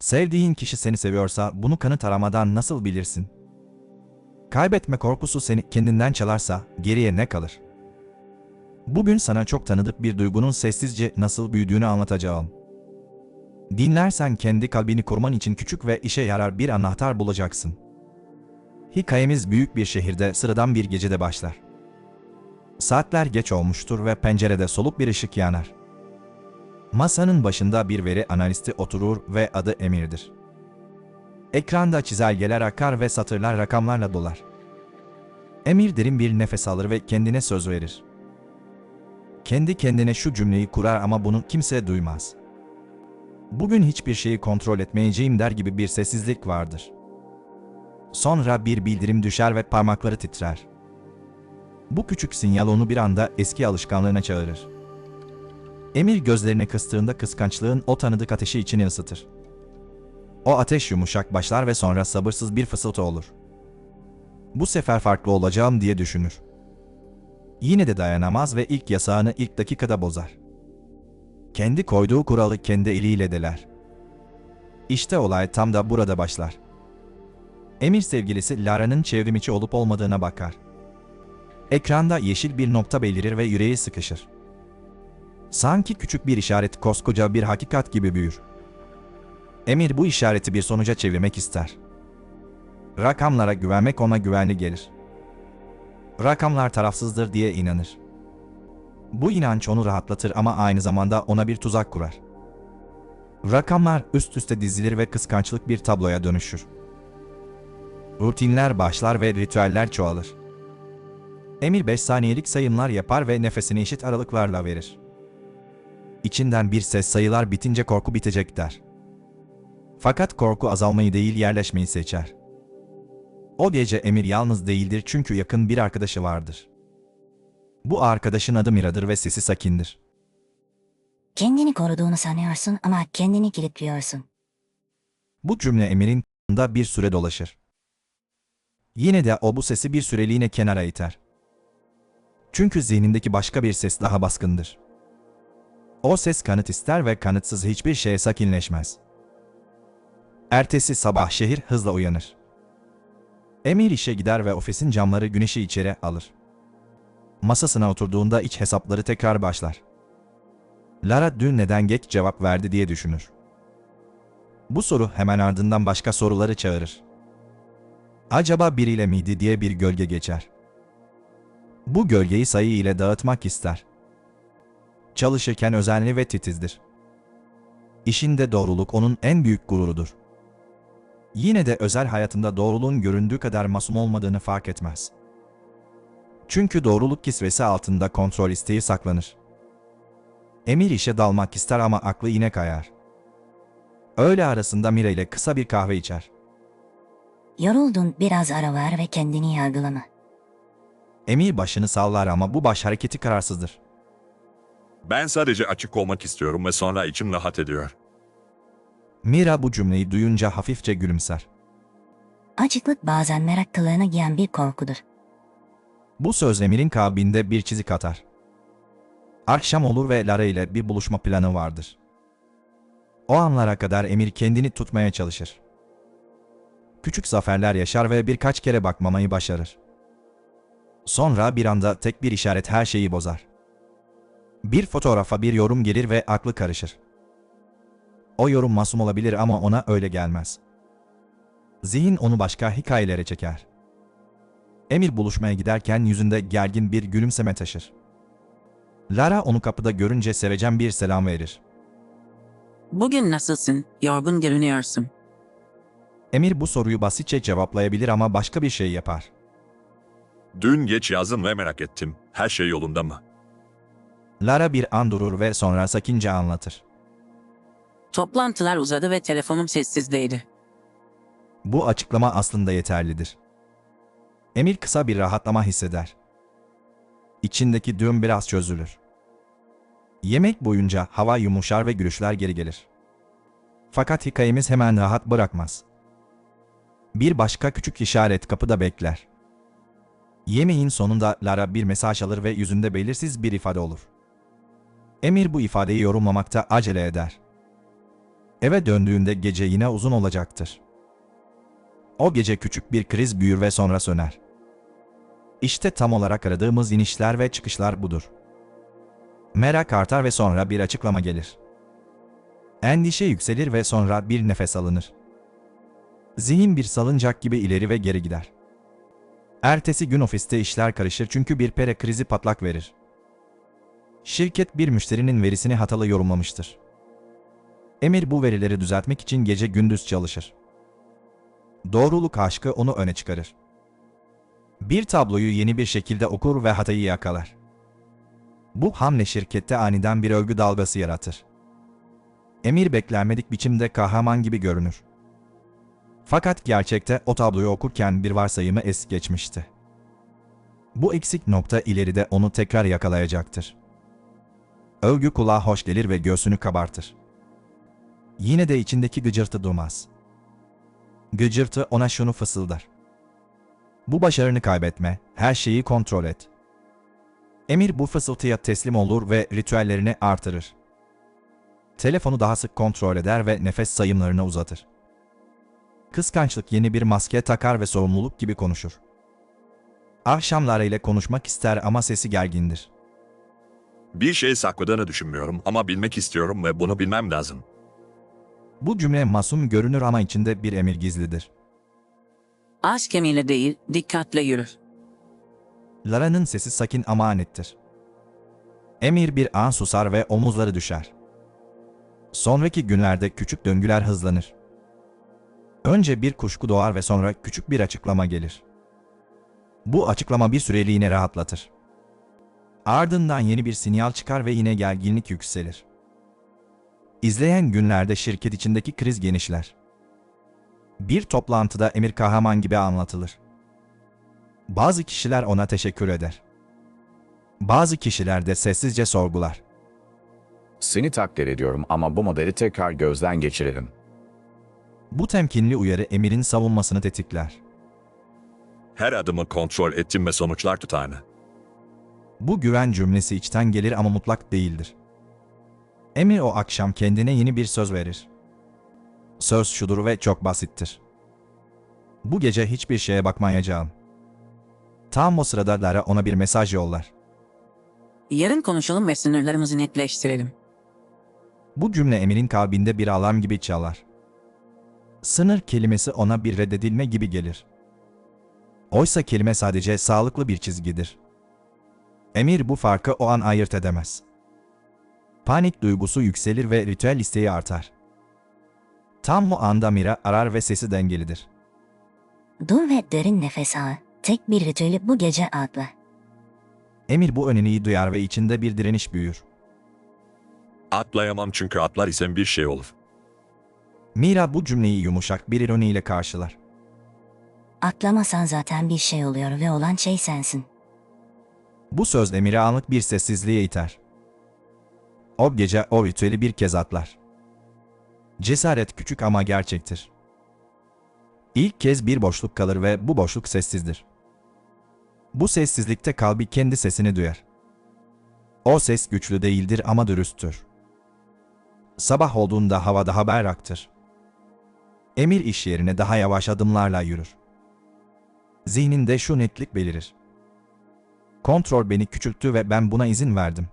Sevdiğin kişi seni seviyorsa bunu kanıt aramadan nasıl bilirsin? Kaybetme korkusu seni kendinden çalarsa geriye ne kalır? Bugün sana çok tanıdık bir duygunun sessizce nasıl büyüdüğünü anlatacağım. Dinlersen kendi kalbini koruman için küçük ve işe yarar bir anahtar bulacaksın. Hikayemiz büyük bir şehirde sıradan bir gecede başlar. Saatler geç olmuştur ve pencerede soluk bir ışık yanar. Masanın başında bir veri analisti oturur ve adı Emir'dir. Ekranda çizelgeler akar ve satırlar rakamlarla dolar. Emir derin bir nefes alır ve kendine söz verir. Kendi kendine şu cümleyi kurar ama bunu kimse duymaz. Bugün hiçbir şeyi kontrol etmeyeceğim der gibi bir sessizlik vardır. Sonra bir bildirim düşer ve parmakları titrer. Bu küçük sinyal onu bir anda eski alışkanlığına çağırır. Emir gözlerini kıstığında kıskançlığın o tanıdık ateşi içini ısıtır. O ateş yumuşak başlar ve sonra sabırsız bir fısıltı olur. Bu sefer farklı olacağım diye düşünür. Yine de dayanamaz ve ilk yasağını ilk dakikada bozar. Kendi koyduğu kuralı kendi eliyle deler. İşte olay tam da burada başlar. Emir sevgilisi Lara'nın çevrimiçi olup olmadığına bakar. Ekranda yeşil bir nokta belirir ve yüreği sıkışır. Sanki küçük bir işaret koskoca bir hakikat gibi büyür. Emir bu işareti bir sonuca çevirmek ister. Rakamlara güvenmek ona güvenli gelir. Rakamlar tarafsızdır diye inanır. Bu inanç onu rahatlatır ama aynı zamanda ona bir tuzak kurar. Rakamlar üst üste dizilir ve kıskançlık bir tabloya dönüşür. Rutinler başlar ve ritüeller çoğalır. Emir 5 saniyelik sayımlar yapar ve nefesini eşit aralıklarla verir. İçinden bir ses sayılar bitince korku bitecek der. Fakat korku azalmayı değil yerleşmeyi seçer. O gece Emir yalnız değildir çünkü yakın bir arkadaşı vardır. Bu arkadaşın adı Mira'dır ve sesi sakindir. Kendini koruduğunu sanıyorsun ama kendini kilitliyorsun. Bu cümle Emir'in da bir süre dolaşır. Yine de o bu sesi bir süreliğine kenara iter. Çünkü zihnindeki başka bir ses daha baskındır. O ses kanıt ister ve kanıtsız hiçbir şeye sakinleşmez. Ertesi sabah şehir hızla uyanır. Emir işe gider ve ofisin camları güneşi içeri alır. Masasına oturduğunda iç hesapları tekrar başlar. Lara dün neden geç cevap verdi diye düşünür. Bu soru hemen ardından başka soruları çağırır. Acaba biriyle miydi diye bir gölge geçer. Bu gölgeyi sayı ile dağıtmak ister. Çalışırken özenli ve titizdir. İşinde doğruluk onun en büyük gururudur. Yine de özel hayatında doğruluğun göründüğü kadar masum olmadığını fark etmez. Çünkü doğruluk kisvesi altında kontrol isteği saklanır. Emir işe dalmak ister ama aklı yine kayar. Öğle arasında Mira ile kısa bir kahve içer. Yoruldun biraz ara ver ve kendini yargılama. Emir başını sallar ama bu baş hareketi kararsızdır. Ben sadece açık olmak istiyorum ve sonra içim rahat ediyor. Mira bu cümleyi duyunca hafifçe gülümser. Açıklık bazen merak kılığına giyen bir korkudur. Bu söz Emir'in kalbinde bir çizik atar. Akşam olur ve Lara ile bir buluşma planı vardır. O anlara kadar Emir kendini tutmaya çalışır. Küçük zaferler yaşar ve birkaç kere bakmamayı başarır. Sonra bir anda tek bir işaret her şeyi bozar. Bir fotoğrafa bir yorum gelir ve aklı karışır. O yorum masum olabilir ama ona öyle gelmez. Zihin onu başka hikayelere çeker. Emir buluşmaya giderken yüzünde gergin bir gülümseme taşır. Lara onu kapıda görünce sevecen bir selam verir. Bugün nasılsın? Yorgun görünüyorsun. Emir bu soruyu basitçe cevaplayabilir ama başka bir şey yapar. Dün geç yazdım ve merak ettim. Her şey yolunda mı? Lara bir an durur ve sonra sakince anlatır. Toplantılar uzadı ve telefonum sessizdeydi. Bu açıklama aslında yeterlidir. Emir kısa bir rahatlama hisseder. İçindeki düğüm biraz çözülür. Yemek boyunca hava yumuşar ve gülüşler geri gelir. Fakat hikayemiz hemen rahat bırakmaz. Bir başka küçük işaret kapıda bekler. Yemeğin sonunda Lara bir mesaj alır ve yüzünde belirsiz bir ifade olur. Emir bu ifadeyi yorumlamakta acele eder. Eve döndüğünde gece yine uzun olacaktır. O gece küçük bir kriz büyür ve sonra söner. İşte tam olarak aradığımız inişler ve çıkışlar budur. Merak artar ve sonra bir açıklama gelir. Endişe yükselir ve sonra bir nefes alınır. Zihin bir salıncak gibi ileri ve geri gider. Ertesi gün ofiste işler karışır çünkü bir pere krizi patlak verir. Şirket bir müşterinin verisini hatalı yorumlamıştır. Emir bu verileri düzeltmek için gece gündüz çalışır. Doğruluk aşkı onu öne çıkarır. Bir tabloyu yeni bir şekilde okur ve hatayı yakalar. Bu hamle şirkette aniden bir övgü dalgası yaratır. Emir beklenmedik biçimde kahraman gibi görünür. Fakat gerçekte o tabloyu okurken bir varsayımı es geçmişti. Bu eksik nokta ileride onu tekrar yakalayacaktır. Övgü kulağa hoş gelir ve göğsünü kabartır. Yine de içindeki gıcırtı durmaz. Gıcırtı ona şunu fısıldar. Bu başarını kaybetme, her şeyi kontrol et. Emir bu fısıltıya teslim olur ve ritüellerini artırır. Telefonu daha sık kontrol eder ve nefes sayımlarını uzatır. Kıskançlık yeni bir maske takar ve sorumluluk gibi konuşur. Akşamlarıyla konuşmak ister ama sesi gergindir. Bir şey sakladığını düşünmüyorum ama bilmek istiyorum ve bunu bilmem lazım. Bu cümle masum görünür ama içinde bir emir gizlidir. Aşk gemiyle değil, dikkatle yürür. Lara'nın sesi sakin ama nettir. Emir bir an susar ve omuzları düşer. Sonraki günlerde küçük döngüler hızlanır. Önce bir kuşku doğar ve sonra küçük bir açıklama gelir. Bu açıklama bir süreliğine rahatlatır. Ardından yeni bir sinyal çıkar ve yine gerginlik yükselir. İzleyen günlerde şirket içindeki kriz genişler. Bir toplantıda Emir kahraman gibi anlatılır. Bazı kişiler ona teşekkür eder. Bazı kişiler de sessizce sorgular. Seni takdir ediyorum ama bu modeli tekrar gözden geçirelim. Bu temkinli uyarı Emir'in savunmasını tetikler. Her adımı kontrol ettim ve sonuçlar tutarlı. Bu güven cümlesi içten gelir ama mutlak değildir. Emir o akşam kendine yeni bir söz verir. Söz şudur ve çok basittir. Bu gece hiçbir şeye bakmayacağım. Tam o sırada Lara ona bir mesaj yollar. Yarın konuşalım ve sınırlarımızı netleştirelim. Bu cümle Emir'in kalbinde bir alarm gibi çalar. Sınır kelimesi ona bir reddedilme gibi gelir. Oysa kelime sadece sağlıklı bir çizgidir. Emir bu farkı o an ayırt edemez. Panik duygusu yükselir ve ritüel isteği artar. Tam o anda Mira arar ve sesi dengelidir. Dur ve derin nefes al. Tek bir ritüeli bu gece atla. Emir bu öneriyi duyar ve içinde bir direniş büyür. Atlayamam çünkü atlar isem bir şey olur. Mira bu cümleyi yumuşak bir ironiyle karşılar. Atlamasan zaten bir şey oluyor ve olan şey sensin. Bu söz Emir'i anlık bir sessizliğe iter. O gece o ritüeli bir kez atlar. Cesaret küçük ama gerçektir. İlk kez bir boşluk kalır ve bu boşluk sessizdir. Bu sessizlikte kalbi kendi sesini duyar. O ses güçlü değildir ama dürüsttür. Sabah olduğunda hava daha berraktır. Emir iş yerine daha yavaş adımlarla yürür. Zihninde şu netlik belirir. Kontrol beni küçülttü ve ben buna izin verdim.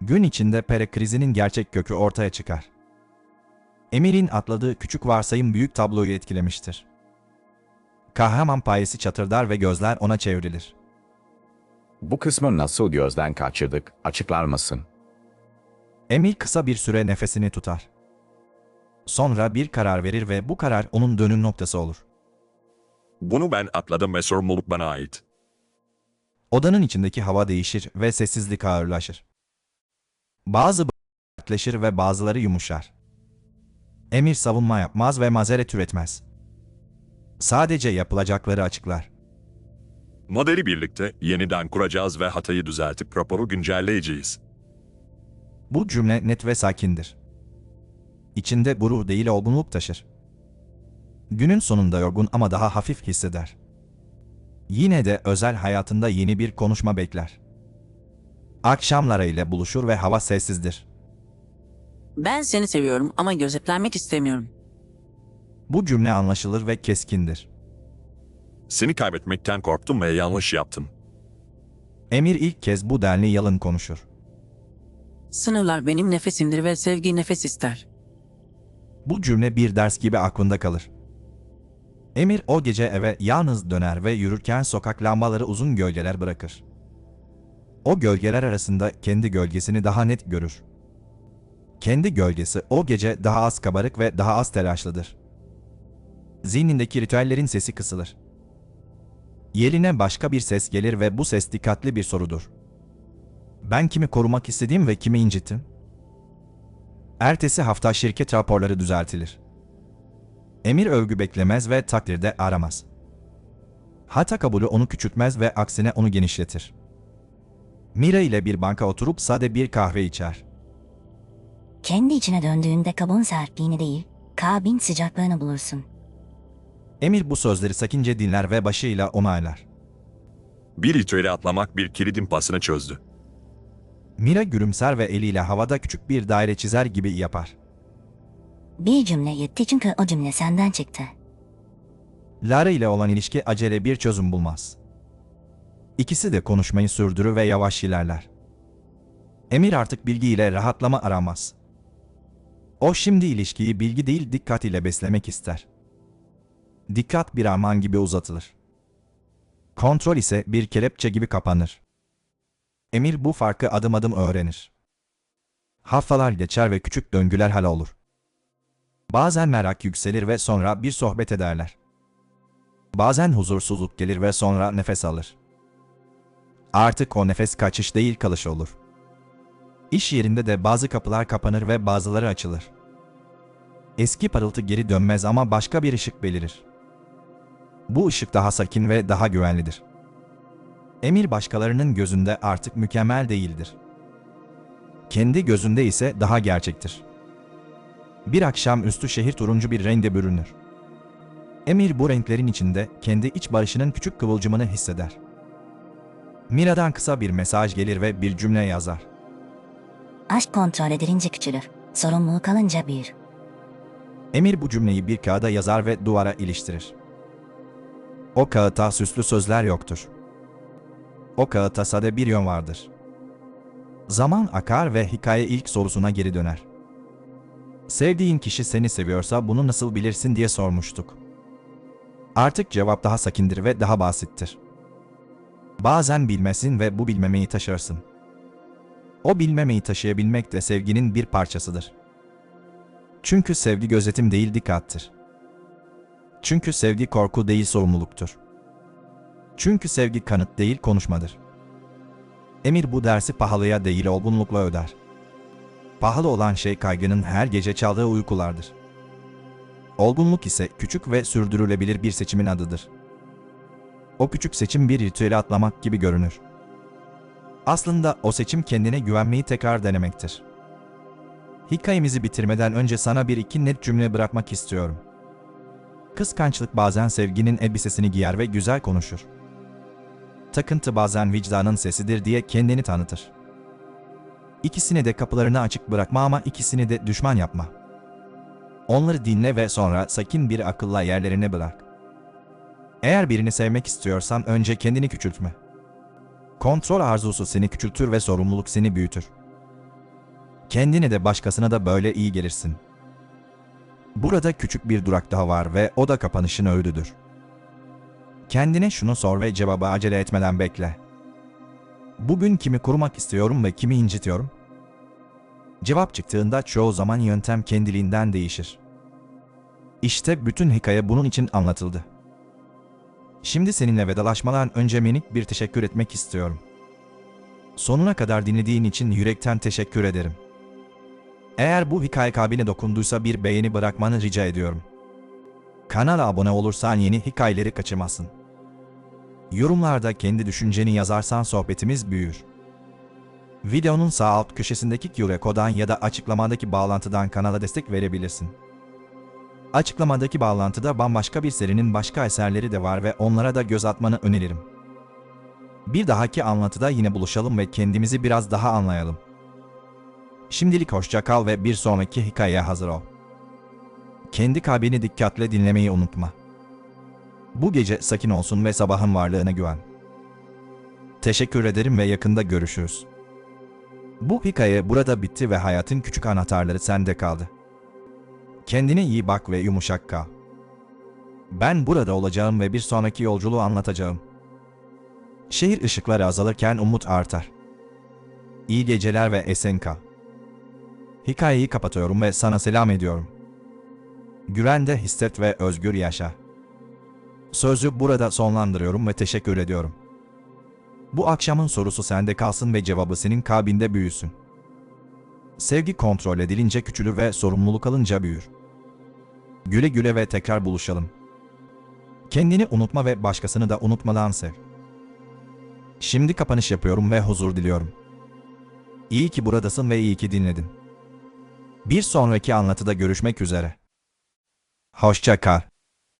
Gün içinde pere krizinin gerçek kökü ortaya çıkar. Emir'in atladığı küçük varsayım büyük tabloyu etkilemiştir. Kahraman payesi çatırdar ve gözler ona çevrilir. Bu kısmı nasıl gözden kaçırdık, açıklar mısın? Emir kısa bir süre nefesini tutar. Sonra bir karar verir ve bu karar onun dönüm noktası olur. Bunu ben atladım ve sorumluluk bana ait. Odanın içindeki hava değişir ve sessizlik ağırlaşır. Bazı sertleşir ve bazıları yumuşar. Emir savunma yapmaz ve mazeret üretmez. Sadece yapılacakları açıklar. Modeli birlikte yeniden kuracağız ve hatayı düzeltip raporu güncelleyeceğiz. Bu cümle net ve sakindir. İçinde gurur değil olgunluk taşır. Günün sonunda yorgun ama daha hafif hisseder. Yine de özel hayatında yeni bir konuşma bekler. Akşamları ile buluşur ve hava sessizdir. Ben seni seviyorum ama gözetlenmek istemiyorum. Bu cümle anlaşılır ve keskindir. Seni kaybetmekten korktum ve yanlış yaptım. Emir ilk kez bu denli yalın konuşur. Sınırlar benim nefesimdir ve sevgi nefes ister. Bu cümle bir ders gibi aklında kalır. Emir o gece eve yalnız döner ve yürürken sokak lambaları uzun gölgeler bırakır. O gölgeler arasında kendi gölgesini daha net görür. Kendi gölgesi o gece daha az kabarık ve daha az telaşlıdır. Zihnindeki ritüellerin sesi kısılır. Yerine başka bir ses gelir ve bu ses dikkatli bir sorudur. Ben kimi korumak istediğim ve kimi incittim? Ertesi hafta şirket raporları düzeltilir. Emir övgü beklemez ve takdirde aramaz. Hata kabulü onu küçültmez ve aksine onu genişletir. Mira ile bir banka oturup sade bir kahve içer. Kendi içine döndüğünde kabuğun sertliğini değil, kalbin sıcaklığını bulursun. Emir bu sözleri sakince dinler ve başıyla onaylar. Bir ritüeli atlamak bir kilidin pasını çözdü. Mira gülümser ve eliyle havada küçük bir daire çizer gibi yapar. Bir cümle yetti çünkü o cümle senden çıktı. Lara ile olan ilişki acele bir çözüm bulmaz. İkisi de konuşmayı sürdürür ve yavaş ilerler. Emir artık bilgiyle rahatlama aramaz. O şimdi ilişkiyi bilgi değil dikkat ile beslemek ister. Dikkat bir armağan gibi uzatılır. Kontrol ise bir kelepçe gibi kapanır. Emir bu farkı adım adım öğrenir. Haftalar geçer ve küçük döngüler hal olur. Bazen merak yükselir ve sonra bir sohbet ederler. Bazen huzursuzluk gelir ve sonra nefes alır. Artık o nefes kaçış değil kalış olur. İş yerinde de bazı kapılar kapanır ve bazıları açılır. Eski parıltı geri dönmez ama başka bir ışık belirir. Bu ışık daha sakin ve daha güvenlidir. Emir başkalarının gözünde artık mükemmel değildir. Kendi gözünde ise daha gerçektir. Bir akşam üstü şehir turuncu bir renge bürünür. Emir bu renklerin içinde kendi iç barışının küçük kıvılcımını hisseder. Mira'dan kısa bir mesaj gelir ve bir cümle yazar. Aşk kontrol edilince küçülür, sorumluluk kalınca büyür. Emir bu cümleyi bir kağıda yazar ve duvara iliştirir. O kağıtta süslü sözler yoktur. O kağıtta sade bir yön vardır. Zaman akar ve hikaye ilk sorusuna geri döner. Sevdiğin kişi seni seviyorsa bunu nasıl bilirsin diye sormuştuk. Artık cevap daha sakindir ve daha basittir. Bazen bilmesin ve bu bilmemeyi taşırsın. O bilmemeyi taşıyabilmek de sevginin bir parçasıdır. Çünkü sevgi gözetim değil dikkattır. Çünkü sevgi korku değil sorumluluktur. Çünkü sevgi kanıt değil konuşmadır. Emir bu dersi pahalıya değil olgunlukla öder. Pahalı olan şey kaygının her gece çaldığı uykulardır. Olgunluk ise küçük ve sürdürülebilir bir seçimin adıdır. O küçük seçim bir ritüeli atlamak gibi görünür. Aslında o seçim kendine güvenmeyi tekrar denemektir. Hikayemizi bitirmeden önce sana bir iki net cümle bırakmak istiyorum. Kıskançlık bazen sevginin elbisesini giyer ve güzel konuşur. Takıntı bazen vicdanın sesidir diye kendini tanıtır. İkisini de kapılarını açık bırakma ama ikisini de düşman yapma. Onları dinle ve sonra sakin bir akılla yerlerine bırak. Eğer birini sevmek istiyorsan önce kendini küçültme. Kontrol arzusu seni küçültür ve sorumluluk seni büyütür. Kendine de başkasına da böyle iyi gelirsin. Burada küçük bir durak daha var ve o da kapanışın öğüdüdür. Kendine şunu sor ve cevabı acele etmeden bekle. Bugün kimi korumak istiyorum ve kimi incitiyorum? Cevap çıktığında çoğu zaman yöntem kendiliğinden değişir. İşte bütün hikaye bunun için anlatıldı. Şimdi seninle vedalaşmadan önce minik bir teşekkür etmek istiyorum. Sonuna kadar dinlediğin için yürekten teşekkür ederim. Eğer bu hikaye kalbine dokunduysa bir beğeni bırakmanı rica ediyorum. Kanala abone olursan yeni hikayeleri kaçırmazsın. Yorumlarda kendi düşünceni yazarsan sohbetimiz büyür. Videonun sağ alt köşesindeki QR koddan ya da açıklamadaki bağlantıdan kanala destek verebilirsin. Açıklamadaki bağlantıda bambaşka bir serinin başka eserleri de var ve onlara da göz atmanı öneririm. Bir dahaki anlatıda yine buluşalım ve kendimizi biraz daha anlayalım. Şimdilik hoşça kal ve bir sonraki hikayeye hazır ol. Kendi kalbini dikkatle dinlemeyi unutma. Bu gece sakin olsun ve sabahın varlığına güven. Teşekkür ederim ve yakında görüşürüz. Bu hikaye burada bitti ve hayatın küçük anahtarları sende kaldı. Kendine iyi bak ve yumuşak kal. Ben burada olacağım ve bir sonraki yolculuğu anlatacağım. Şehir ışıkları azalırken umut artar. İyi geceler ve esen. Hikayeyi kapatıyorum ve sana selam ediyorum. Güvende hisset ve özgür yaşa. Sözü burada sonlandırıyorum ve teşekkür ediyorum. Bu akşamın sorusu sende kalsın ve cevabı senin kalbinde büyüsün. Sevgi kontrol edilince küçülür ve sorumluluk alınca büyür. Güle güle ve tekrar buluşalım. Kendini unutma ve başkasını da unutmadan sev. Şimdi kapanış yapıyorum ve huzur diliyorum. İyi ki buradasın ve iyi ki dinledin. Bir sonraki anlatıda görüşmek üzere. Hoşça kal.